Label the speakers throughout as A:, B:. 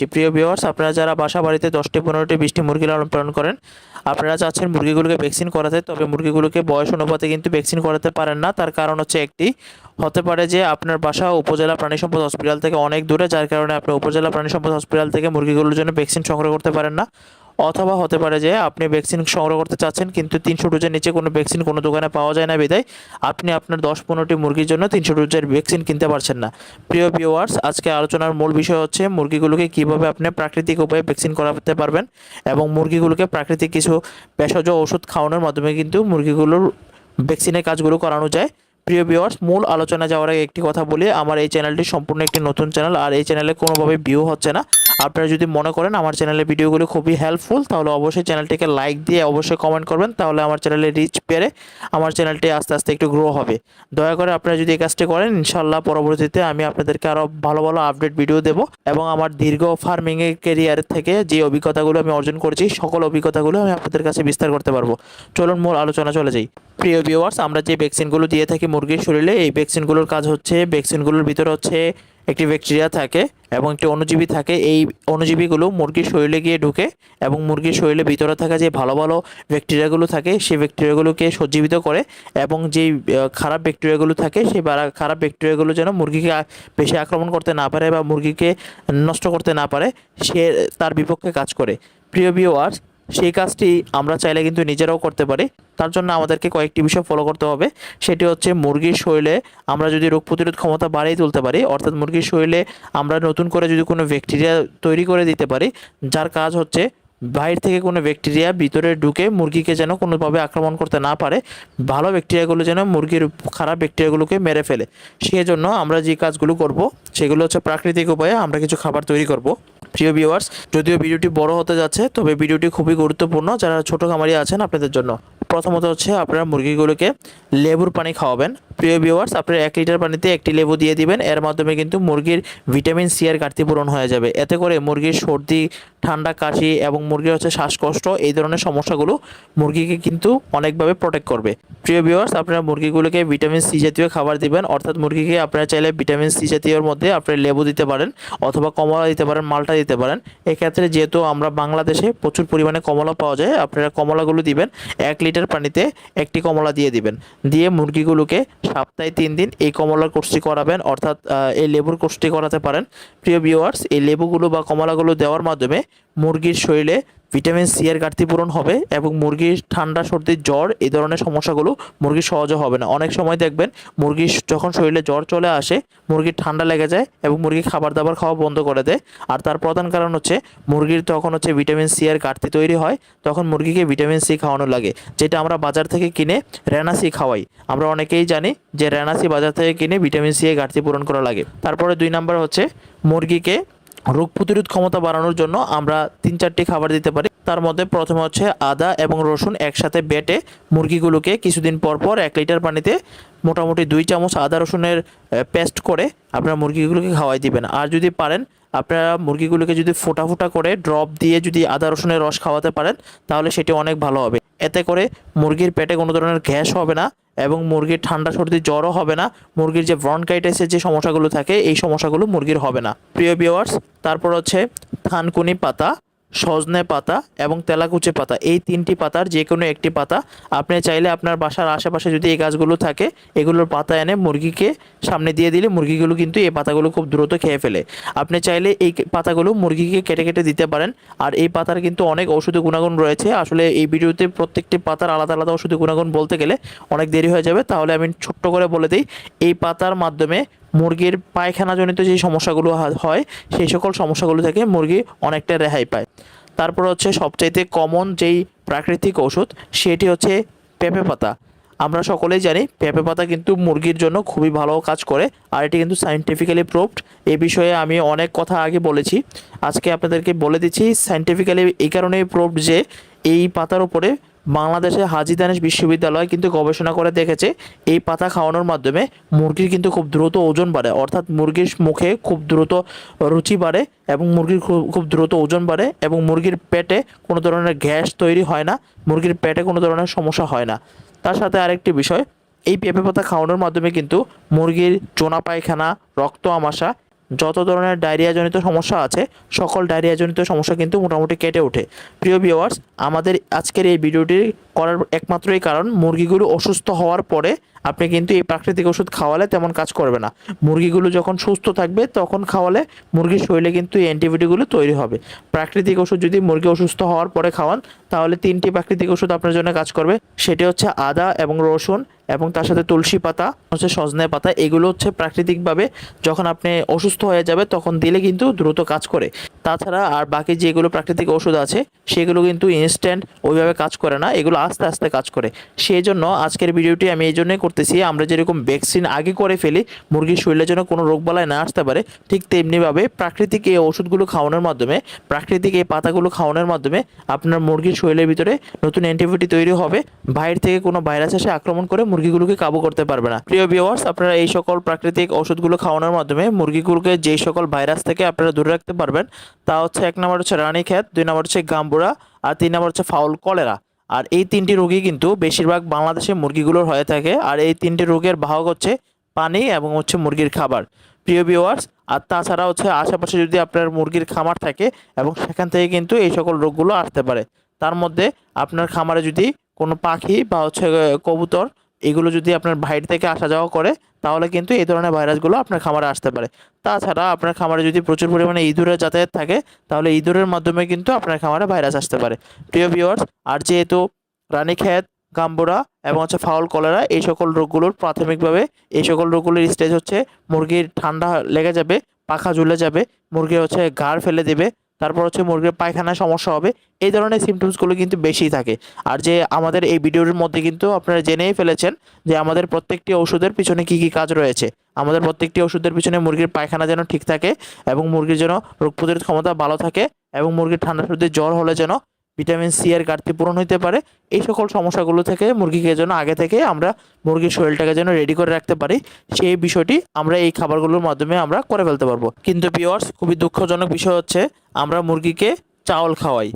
A: প্রিয় ভিউয়ার্স, আপনারা যারা বাসা বাড়িতে দশটি, পনেরোটি, বিশটি মুরগি লালন পালন করেন, আপনারা চাচ্ছেন মুরগিগুলোকে ভ্যাকসিন করাতে, তবে মুরগিগুলোকে বয়স অনুপাতে কিন্তু ভ্যাকসিন করাতে পারেন না। তার কারণ হচ্ছে একটি, হতে পারে যে আপনার বাসা উপজেলা প্রাণী সম্পদ হসপিটাল থেকে অনেক দূরে, যার কারণে আপনি উপজেলা প্রাণী সম্পদ হসপিটাল থেকে মুরগিগুলোর জন্য ভ্যাকসিন সংগ্রহ করতে পারেন না। অথবা হতে পারে যে আপনি ভ্যাকসিন সংগ্রহ করতে চাচ্ছেন, কিন্তু তিনশো ডোজের নিচে কোনো ভ্যাকসিন কোনো দোকানে পাওয়া যায় না বিদায়। আপনি আপনার দশ পনেরোটি মুরগির জন্য তিনশো ডোজের ভ্যাকসিন কিনতে পারছেন না। প্রিয় ভিওয়ার্স আজকে আলোচনার মূল বিষয় হচ্ছে মুরগিগুলোকে কীভাবে আপনি প্রাকৃতিক উপায়ে ভ্যাকসিন করাতে পারবেন এবং মুরগিগুলোকে প্রাকৃতিক কিছু ভেষজ ওষুধ খাওয়ানোর মাধ্যমে কিন্তু মুরগিগুলোর ভ্যাকসিনের কাজগুলো করানো যায়। প্রিয় ভিউয়ার্স মূল আলোচনা যাওয়ার আগে একটি কথা বলি। আমার এই চ্যানেলটি সম্পূর্ণ একটি নতুন চ্যানেল আর এই চ্যানেলে কোনোভাবে ভিউ হচ্ছে না। আপনারা যদি মনে করেন আমার চ্যানেলের ভিডিওগুলো খুবই হেল্পফুল তাহলে অবশ্যই চ্যানেলটিকে লাইক দিয়ে অবশ্যই কমেন্ট করবেন, তাহলে আমার চ্যানেলে রিচ পেরে আমার চ্যানেলটি আস্তে আস্তে একটু গ্রো হবে। দয়া করে আপনারা যদি এই কাজটি করেন ইনশাল্লাহ পরবর্তীতে আমি আপনাদেরকে আরও ভালো ভালো আপডেট ভিডিও দেব এবং আমার দীর্ঘ ফার্মিংয়ের কেরিয়ার থেকে যে অভিজ্ঞতাগুলো আমি অর্জন করেছি, সকল অভিজ্ঞতাগুলো আমি আপনাদের কাছে বিস্তার করতে পারব। চলুন মূল আলোচনা চলে যাই। প্রিয় ভিউয়ার্স আমরা যে ভ্যাকসিনগুলো দিয়ে থাকি মুরগির শরীরে, এই ভ্যাকসিনগুলোর কাজ হচ্ছে ভ্যাকসিনগুলোর ভিতরে হচ্ছে একটি ব্যাকটেরিয়া থাকে এবং একটি অণুজীবী থাকে। এই অণুজীবীগুলো মুরগির শরীরে গিয়ে ঢুকে এবং মুরগির শরীরে ভিতরে থাকা যে ভালো ভালো ব্যাকটেরিয়াগুলো থাকে, সেই ব্যাকটেরিয়াগুলোকে সজ্জীবিত করে এবং যেই খারাপ ব্যাকটেরিয়াগুলো থাকে, সেই খারাপ ব্যাকটেরিয়াগুলো যেন মুরগিকে বেশি আক্রমণ করতে না পারে বা মুরগিকে নষ্ট করতে না পারে, সে, তার বিপক্ষে কাজ করে। প্রিয় ভিউয়ার্স সেই কাজটি আমরা চাইলে কিন্তু নিজেরাও করতে পারি। তার জন্য আমাদেরকে কয়েকটি বিষয় ফলো করতে হবে। সেটি হচ্ছে মুরগির শরীরে আমরা যদি রোগ প্রতিরোধ ক্ষমতা বাড়িয়ে তুলতে পারি, অর্থাৎ মুরগির শরীরে আমরা নতুন করে যদি কোনো ব্যাকটেরিয়া তৈরি করে দিতে পারি, যার কাজ হচ্ছে বাইরে থেকে কোনো ব্যাকটেরিয়া ভিতরে ঢুকে মুরগিকে যেন কোনোভাবে আক্রমণ করতে না পারে, ভালো ব্যাকটেরিয়াগুলো যেন মুরগির খারাপ ব্যাকটেরিয়াগুলোকে মেরে ফেলে। সেই জন্য আমরা যে কাজগুলো করব, সেগুলো হচ্ছে প্রাকৃতিক উপায়ে আমরা কিছু খাবার তৈরি করব। প্রিয় ভিউয়ার্স যদিও ভিডিওটি বড় হতে যাচ্ছে, তবে ভিডিওটি খুবই গুরুত্বপূর্ণ। যারা ছোট খামারি আছেন আপনাদের জন্য, প্রথমত হচ্ছে আপনারা মুরগিগুলোকে লেবুর পানি খাওয়াবেন। প্রিয় ভিউয়ার্স আপনারা এক লিটার পানিতে একটি লেবু দিয়ে দিবেন। এর মাধ্যমে কিন্তু মুরগির ভিটামিন সি এর ঘাটতি পূরণ হয়ে যাবে। এতে করে মুরগির সর্দি, ঠান্ডা, কাশি এবং মুরগির হচ্ছে শ্বাসকষ্ট, এই ধরনের সমস্যাগুলো মুরগিকে কিন্তু অনেকভাবে প্রোটেক্ট করবে। প্রিয় ভিউয়ার্স আপনারা মুরগিগুলোকে ভিটামিন সি জাতীয় খাবার দিবেন। অর্থাৎ মুরগিকে আপনারা চাইলে ভিটামিন সি জাতীয়র মধ্যে আপনারা লেবু দিতে পারেন অথবা কমলা দিতে পারেন, মালটা দিতে পারেন। এক্ষেত্রে যেহেতু আমরা বাংলাদেশে প্রচুর পরিমাণে কমলা পাওয়া যায়, আপনারা কমলাগুলো দিবেন। এক লিটার পানিতে একটি কমলা দিয়ে দিবেন। দিয়ে মুরগিগুলোকে সপ্তাহে তিন দিন এই কমলার কোর্সটি করাবেন, অর্থাৎ এই লেবুর কোর্সটি করাতে পারেন। প্রিয় ভিউয়ার্স এই লেবুগুলো বা কমলাগুলো দেওয়ার মাধ্যমে মুরগির শরীরে ভিটামিন সি এর ঘাটতি পূরণ হবে এবং মুরগির ঠান্ডা, সর্দি, জ্বর এই ধরনের সমস্যাগুলো মুরগির সহজে হবে না। অনেক সময় দেখবেন মুরগির যখন শরীরে জ্বর চলে আসে মুরগির ঠান্ডা লেগে যায় এবং মুরগি খাবার দাবার খাওয়া বন্ধ করে দেয়। আর তার প্রধান কারণ হচ্ছে মুরগির তখন হচ্ছে ভিটামিন সি এর ঘাটতি তৈরি হয়, তখন মুরগিকে ভিটামিন সি খাওয়ানো লাগে, যেটা আমরা বাজার থেকে কিনে রেনাসি খাওয়াই। আমরা অনেকেই জানি যে রেনাসি বাজার থেকে কিনে ভিটামিন সি এর ঘাটতি পূরণ করা লাগে। তারপরে দুই নাম্বার হচ্ছে মুরগিকে রোগ প্রতিরোধ ক্ষমতা বাড়ানোর জন্য আমরা তিন চারটি খাবার দিতে পারি। তার মধ্যে প্রথমে হচ্ছে আদা এবং রসুন একসাথে বেটে মুরগিগুলোকে কিছুদিন পর পর এক লিটার পানিতে মোটামুটি দুই চামচ আদা রসুনের পেস্ট করে আপনারা মুরগিগুলোকে খাওয়াই দিবেন। আর যদি পারেন, আপনারা মুরগিগুলোকে যদি ফোটা ফোটা করে ড্রপ দিয়ে যদি আদা রসুনের রস খাওয়াতে পারেন, তাহলে সেটি অনেক ভালো হবে। এতে করে মুরগির পেটে কোনো ধরনের গ্যাস হবে না এবং মুরগির ঠান্ডা সর্দি জ্বরও হবে না। মুরগির যে ব্রনকাইটাইসের যে সমস্যাগুলো থাকে, এই সমস্যাগুলো মুরগির হবে না। প্রিয় ভিওয়ার্স তারপর হচ্ছে থানকুনি পাতা। সজনে পাতা এবং তেলাকুচে পাতা। এই তিনটি পাতার যে কোনো একটি পাতা। আপনি চাইলে আপনার বাসার আশেপাশে যদি এই গাছগুলো থাকে, এগুলোর পাতা এনে মুরগিকে সামনে দিয়ে দিলে মুরগিগুলো কিন্তু এই পাতাগুলো খুব দ্রুত খেয়ে ফেলে। আপনি চাইলে এই পাতাগুলো মুরগিকে কেটে কেটে দিতে পারেন। আর এই পাতার কিন্তু অনেক ঔষধি গুণাগুণ রয়েছে। আসলে এই ভিডিওতে প্রত্যেকটি পাতার আলাদা আলাদা ঔষধি গুণাগুণ বলতে গেলে অনেক দেরি হয়ে যাবে। তাহলে আমি ছোট্ট করে বলে দিই, এই পাতার মাধ্যমে মুরগির পায়খানাজনিত যে সমস্যাগুলো হয়, সেই সকল সমস্যাগুলো থেকে মুরগি অনেকটা রেহাই পায়। তারপর হচ্ছে সবচাইতে কমন যেই প্রাকৃতিক ওষুধ সেটি হচ্ছে পেঁপে পাতা। আমরা সকলেই জানি পেঁপে পাতা কিন্তু মুরগির জন্য খুবই ভালো কাজ করে, আর এটি কিন্তু সাইন্টিফিক্যালি প্রুভড এ বিষয়ে আমি অনেক কথা আগে বলেছি। আজকে আপনাদেরকে বলে দিচ্ছি সাইন্টিফিক্যালি এই কারণেই প্রুভড যে এই পাতার উপরে বাংলাদেশে হাজি দানেশ বিশ্ববিদ্যালয় কিন্তু গবেষণা করে দেখেছে, এই পাতা খাওয়ানোর মাধ্যমে মুরগির কিন্তু খুব দ্রুত ওজন বাড়ে। অর্থাৎ মুরগির মুখে খুব দ্রুত রুচি বাড়ে এবং মুরগির খুব খুব দ্রুত ওজন বাড়ে এবং মুরগির পেটে কোনো ধরনের গ্যাস তৈরি হয় না, মুরগির পেটে কোনো ধরনের সমস্যা হয় না। তার সাথে আরেকটি বিষয়, এই পেঁপে পাতা খাওয়ানোর মাধ্যমে কিন্তু মুরগির চোনা পায়খানা, রক্ত আমাশা যত ধরনের ডায়রিয়াজনিত সমস্যা আছে, সকল ডায়রিয়াজনিত সমস্যা কিন্তু মোটামুটি কেটে ওঠে। প্রিয় ভিওয়ার্স আমাদের আজকের এই ভিডিওটি করার একমাত্রই কারণ, মুরগিগুলো অসুস্থ হওয়ার পরে আপনি কিন্তু এই প্রাকৃতিক ওষুধ খাওয়ালে তেমন কাজ করবে না। মুরগিগুলো যখন সুস্থ থাকবে, তখন খাওয়ালে মুরগির শরীরে কিন্তু এই অ্যান্টিবায়োটিকগুলো তৈরি হবে। প্রাকৃতিক ওষুধ যদি মুরগি অসুস্থ হওয়ার পরে খাওয়ান, তাহলে তিনটি প্রাকৃতিক ওষুধ আপনার জন্য কাজ করবে। সেটি হচ্ছে আদা এবং রসুন এবং তার সাথে তুলসী পাতা, হচ্ছে সজনে পাতা, এগুলো হচ্ছে প্রাকৃতিকভাবে যখন আপনি অসুস্থ হয়ে যাবে, তখন দিলে কিন্তু দ্রুত কাজ করে। তাছাড়া আর বাকি যেগুলো প্রাকৃতিক ওষুধ আছে, সেগুলো কিন্তু ইনস্ট্যান্ট ওইভাবে কাজ করে না। এগুলো আস্তে আস্তে কাজ করে। সেই জন্য আজকের ভিডিওটি আমি এই জন্যই করতেছি, আমরা যেরকম ভ্যাকসিন আগে করে ফেলি, মুরগির শরীরের জন্য কোনো রোগবালাই না আসতে পারে, ঠিক তেমনিভাবে প্রাকৃতিক এই ওষুধগুলো খাওয়ানোর মাধ্যমে, প্রাকৃতিক এই পাতাগুলো খাওয়ানোর মাধ্যমে আপনার মুরগির শরীরের ভিতরে নতুন অ্যান্টিবায়োটিক তৈরি হবে, বাইরে থেকে কোনো ভাইরাস এসে আক্রমণ করে মুরগিগুলোকে কাবু করতে পারবে না। প্রিয় ভিউয়ার্স আপনারা এই সকল প্রাকৃতিক ওষুধগুলো খাওয়ানোর মাধ্যমে মুরগিগুলোকে যেই সকল ভাইরাস থেকে আপনারা দূরে রাখতে পারবেন, তা হচ্ছে এক নম্বর হচ্ছে রানীক্ষেত দুই নম্বর হচ্ছে গাম্বুরা, আর তিন নম্বর হচ্ছে ফাউল কলেরা। আর এই তিনটি রোগই কিন্তু বেশিরভাগ বাংলাদেশে মুরগিগুলোর হয়ে থাকে। আর এই তিনটি রোগের বাহক হচ্ছে পানি এবং হচ্ছে মুরগির খাবার। প্রিয় ভিওয়ার্স আর তাছাড়া হচ্ছে আশেপাশে যদি আপনার মুরগির খামার থাকে এবং সেখান থেকে কিন্তু এই সকল রোগগুলো আসতে পারে। তার মধ্যে আপনার খামারে যদি কোনো পাখি বা হচ্ছে কবুতর এগুলো যদি আপনার বাইরে থেকে আসা যাওয়া করে, তাহলে কিন্তু এই ধরনের ভাইরাসগুলো আপনার খামারে আসতে পারে। তাছাড়া আপনার খামারে যদি প্রচুর পরিমাণে ইঁদুরের যাতায়াত থাকে, তাহলে ইঁদুরের মাধ্যমে কিন্তু আপনার খামারে ভাইরাস আসতে পারে। প্রিয় ভিউয়ার্স আর যেহেতু রানীক্ষেত, গাম্বুরা এবং হচ্ছে ফাউল কলেরা এই সকল রোগগুলোর প্রাথমিকভাবে এই সকল রোগগুলোর স্টেজ হচ্ছে মুরগির ঠান্ডা লেগে যাবে, পাখা ঝুলে যাবে, মুরগি হচ্ছে ঘাড় ফেলে দেবে তারপর হচ্ছে মুরগির পায়খানায় সমস্যা হবে, এই ধরনের সিমটমসগুলো কিন্তু বেশি থাকে। আর যে আমাদের এই ভিডিওর মধ্যে কিন্তু আপনারা জেনেই ফেলেছেন যে আমাদের প্রত্যেকটি ওষুধের পিছনে কি কি কাজ রয়েছে। আমাদের প্রত্যেকটি ওষুধের পিছনে মুরগির পায়খানা যেন ঠিক থাকে এবং মুরগির যেন রোগ প্রতিরোধ ক্ষমতা ভালো থাকে এবং মুরগির ঠান্ডা সর্দি জ্বর হলে যেন ভিটামিন সি এর ঘাটতি পূরণ হতে পারে। এই সকল সমস্যাগুলো থেকে, মুরগিকে যেন আগে থেকে আমরা মুরগির শরীরটাকে যেন রেডি করে রাখতে পারি, সেই বিষয়টি আমরা এই খাবারগুলোর মাধ্যমে আমরা করে ফেলতে পারব। কিন্তু পিওর্স খুবই দুঃখজনক বিষয় হচ্ছে, আমরা মুরগিকে চাউল খাওয়াই।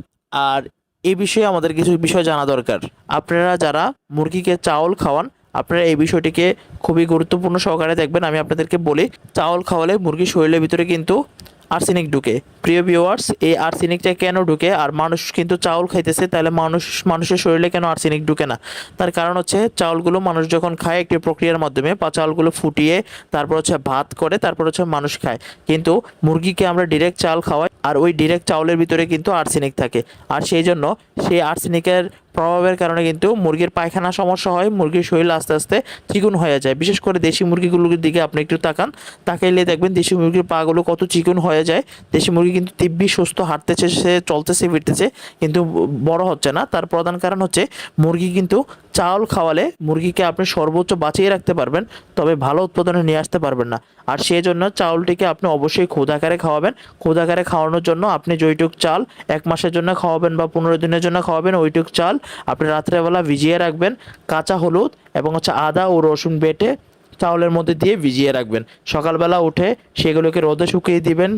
A: আর এই বিষয়ে আমাদের কিছু বিষয় জানা দরকার। আপনারা যারা মুরগিকে চাউল খাওয়ান, আপনারা এই বিষয়টিকে খুবই গুরুত্বপূর্ণ সহকারে দেখবেন। আমি আপনাদেরকে বলি, চাউল খাওয়ালে মুরগির শরীরের ভিতরে কিন্তু আর্সেনিক ঢুকে। প্রিয় ভিউয়ার্স এই আর্সেনিকটা কেন ঢুকে? আর মানুষ কিন্তু চাউল খাইতেছে, তাহলে মানুষ, মানুষের শরীরে কেন আর্সেনিক ঢুকে না? তার কারণ হচ্ছে চাউলগুলো মানুষ যখন খায় একটি প্রক্রিয়ার মাধ্যমে বা চাউলগুলো ফুটিয়ে তারপর হচ্ছে ভাত করে, তারপর হচ্ছে মানুষ খায়। কিন্তু মুরগিকে আমরা ডিরেক্ট চাল খাওয়াই, আর ওই ডিরেক্ট চাউলের ভিতরে কিন্তু আর্সেনিক থাকে। আর সেই জন্য সেই আর্সেনিকের প্রভাবের কারণে কিন্তু মুরগির পায়খানা সমস্যা হয়, মুরগির শরীর আস্তে আস্তে চিকুন হয়ে যায়। বিশেষ করে দেশি মুরগিগুলোর দিকে আপনি একটু তাকান, তাকাইলে দেখবেন দেশি মুরগির পাগুলো কত চিকুন হয়ে যায়। দেশি মুরগি কিন্তু দিব্যি সুস্থ হাঁটতেছে, সে চলতেছে, ফিরতেছে, কিন্তু বড় হচ্ছে না। তার প্রধান কারণ হচ্ছে মুরগি কিন্তু চাউল খাওয়ালে মুরগিকে আপনি সর্বোচ্চ বাঁচিয়ে রাখতে পারবেন, তবে ভালো উৎপাদনে নিয়ে আসতে পারবেন না। আর সেই জন্য চাউলটিকে আপনি অবশ্যই খোদাকারে খাওয়াবেন। খোদাকারে খাওয়ানোর জন্য আপনি যেইটুক চাল এক মাসের জন্য খাওয়াবেন বা পনেরো দিনের জন্য খাওয়াবেন। ওইটুক চাল আপনি রাত্রেবেলা ভিজিয়ে রাখবেন, কাঁচা হলুদ এবং হচ্ছে আদা ও রসুন বেটে চাউলের মধ্যে দিয়ে ভিজিয়ে রাখবেন। সকালবেলা উঠে সেগুলোকে রোদে শুকিয়ে দিবেন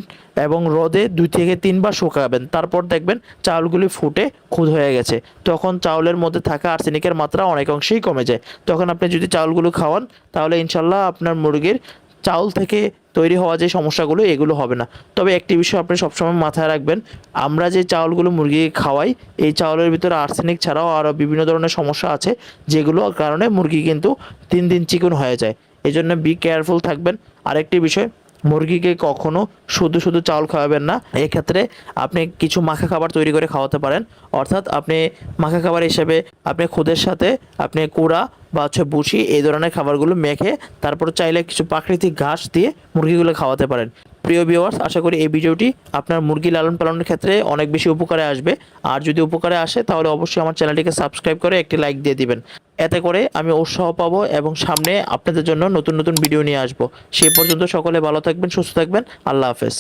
A: এবং রোদে দুই থেকে তিনবার শুকাবেন। তারপর দেখবেন চাউলগুলি ফুটে খুদ হয়ে গেছে। তখন চাউলের মধ্যে থাকা আর্সেনিকের মাত্রা অনেক অংশেই কমে যায়। তখন আপনি যদি চাউলগুলো খাওয়ান, তাহলে ইনশাল্লাহ আপনার মুরগির চাউল থেকে তৈরি হওয়া যে সমস্যাগুলো, এগুলো হবে না। তবে একটি বিষয় আপনি সবসময় মাথায় রাখবেন, আমরা যে চাউলগুলো মুরগিকে খাওয়াই, এই চাউলের ভিতরে আর্সেনিক ছাড়াও আরও বিভিন্ন ধরনের সমস্যা আছে যেগুলো কারণে মুরগি কিন্তু দিন দিন চিকন হয়ে যায়। এই জন্য বি কেয়ারফুল থাকবেন। আরেকটি বিষয়, মুরগিকে কখনো শুধু শুধু চাউল খাওয়াবেন না, এক্ষেত্রে আপনি কিছু মাখা খাবার তৈরি করে খাওয়াতে পারেন। অর্থাৎ আপনি মাখা খাবার হিসেবে আপনি খুদের সাথে, আপনি কুড়া বা হচ্ছে বুসি, এই ধরনের খাবারগুলো মেখে তারপর চাইলে কিছু প্রাকৃতিক ঘাস দিয়ে মুরগিগুলো খাওয়াতে পারেন। প্রিয় ভিউয়ার্স আশা করি এই ভিডিওটি আপনার মুরগি লালন পালনের ক্ষেত্রে অনেক বেশি উপকারে আসবে। আর যদি উপকারে আসে, তাহলে অবশ্যই আমার চ্যানেলটিকে সাবস্ক্রাইব করে একটি লাইক দিয়ে দিবেন। এতে করে আমি উৎসাহ পাবো এবং সামনে আপনাদের জন্য নতুন নতুন ভিডিও নিয়ে আসব। সেই পর্যন্ত সকলে ভালো থাকবেন, সুস্থ থাকবেন। আল্লাহ হাফেজ।